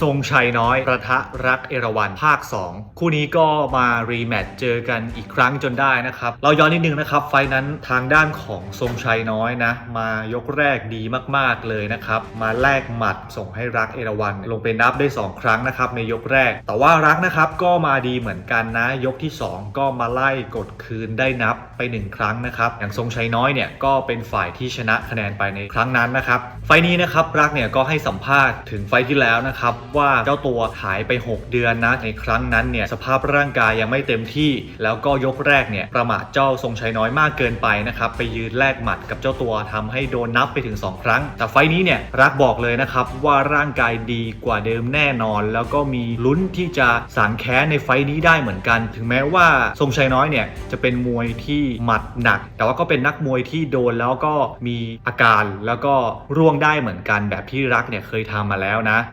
ทรงชัยน้อยประทะรักเอราวันภาค 2 คู่นี้ก็มารีแมตช์เจอกันอีกครั้งจนได้นะครับ เราย้อนนิดนึงนะครับ ไฟนั้นทางด้านของทรงชัยน้อยนะ มายกแรกดีมากๆเลยนะครับ มาแลกหมัดส่งให้รักเอราวันลงไปนับได้ 2 ครั้งนะครับในยกแรก แต่ว่ารักนะครับก็มาดีเหมือนกันนะ ยกที่ 2 ก็มาไล่กดคืนได้นับไป 1 ครั้งนะครับอย่างทรงชัยน้อยเนี่ยก็เป็นฝ่ายที่ชนะคะแนนไปในครั้งนั้นนะครับไฟนี้นะครับรักเนี่ยก็ให้สัมภาษณ์ถึงไฟที่แล้วนะครับว่าเจ้าตัวหายไป 6 เดือนนะในครั้งนั้นเนี่ยสภาพร่างกายยังไม่เต็มที่ แล้วก็ยกแรกเนี่ยประมาทเจ้าทรงชัยน้อยมากเกินไปนะครับไปยืนแลกหมัดกับเจ้าตัวทำให้โดนนับไปถึง 2 ครั้ง แต่ไฟล์นี้เนี่ยรักบอกเลยนะครับว่าร่างกายดีกว่าเดิมแน่นอน แล้วก็มีลุ้นที่จะสางแค้นในไฟนี้ได้เหมือนกัน ถึงแม้ว่าทรงชัยน้อยเนี่ยจะเป็นมวยที่หมัดหนัก แต่ว่าก็เป็นนักมวยที่โดนแล้วก็มีอาการแล้วก็ร่วงได้เหมือนกันแบบที่รักเนี่ยเคยทำมาแล้วนะ